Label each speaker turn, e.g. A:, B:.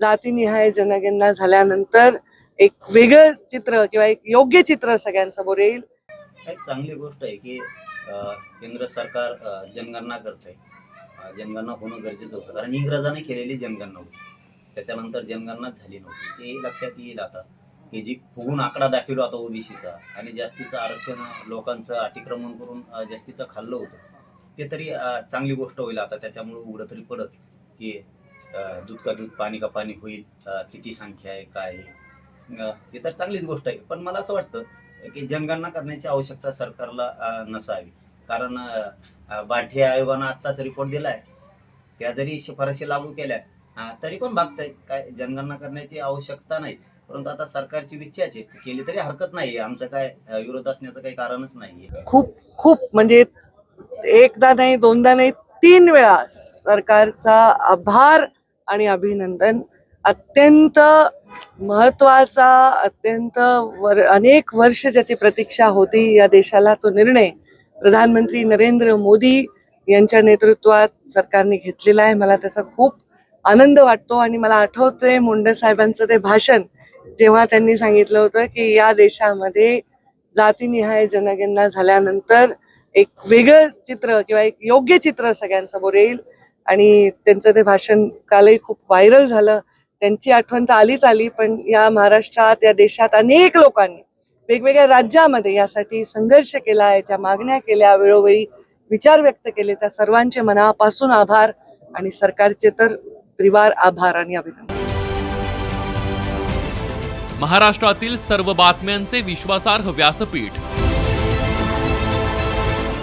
A: जातीनिहाय जनगणना झाल्यानंतर एक वेगळं चित्र किंवा एक योग्य चित्र सगळ्यांसमोर येईल.
B: चांगली गोष्ट आहे की केंद्र सरकार जनगणना करते जनगणना होणं गरजेचं होतं. कारण इंग्रजाने केलेली जनगणना होती. त्याच्यानंतर जनगणना झाली नव्हती. हे लक्षात येईल आता की जी फुगून आकडा दाखवला होता ओबीसीचा आणि जास्तीचं आरक्षण लोकांचं अतिक्रमण करून जास्तीचं खाल्लं होतं. ते तरी चांगली गोष्ट होईल आता. त्याच्यामुळे उघडं तरी पडत की दूध का दूध पाणी का पाणी होईल किती संख्या आहे काय आहे? हे तर चांगलीच गोष्ट आहे. पण मला असं वाटतं की जनगणना करण्याची आवश्यकता सरकारला नसावी. कारण बाठे बाठी आयोगानं आत्ताच रिपोर्ट दिलाय. त्या जरी शिफारशी लागू केल्या तरी पण बघताय काय जनगणना करण्याची आवश्यकता नाही. परंतु आता सरकारची इच्छा आहे. केली तरी हरकत नाही आमचं काय विरोध असण्याचं काही कारणच नाहीये.
A: खूप खूप म्हणजे एकदा नाही दोनदा नाही तीन वेळा सरकारचा आभार आणि अभिनंदन. अत्यंत महत्त्वाचा अत्यंत वर अनेक वर्ष ज्याची प्रतीक्षा होती या देशाला तो निर्णय प्रधानमंत्री नरेंद्र मोदी यांच्या नेतृत्वात सरकारने घेतलेला आहे. मला त्याचा खूप आनंद वाटतो आणि मला आठवतंय मुंडे साहेबांचं ते भाषण जेव्हा त्यांनी सांगितलं होतं की या देशामध्ये जातीनिहाय जनगणना झाल्यानंतर एक वेगळं चित्र किंवा एक योग्य चित्र सगळ्यांसमोर येईल. आणि त्यांचं ते भाषण कालही खूप व्हायरल झालं. त्यांची आठवण तर आलीच आली पण या महाराष्ट्रात या देशात अनेक लोकांनी वेगवेगळ्या राज्यामध्ये यासाठी संघर्ष केला याच्या मागण्या केल्या वेळोवेळी विचार व्यक्त केले. त्या सर्वांचे मनापासून आभार आणि सरकारचे तर त्रिवार आभार आणि अभिनंदन.
C: महाराष्ट्रातील सर्व बातम्यांचे विश्वासार्ह व्यासपीठ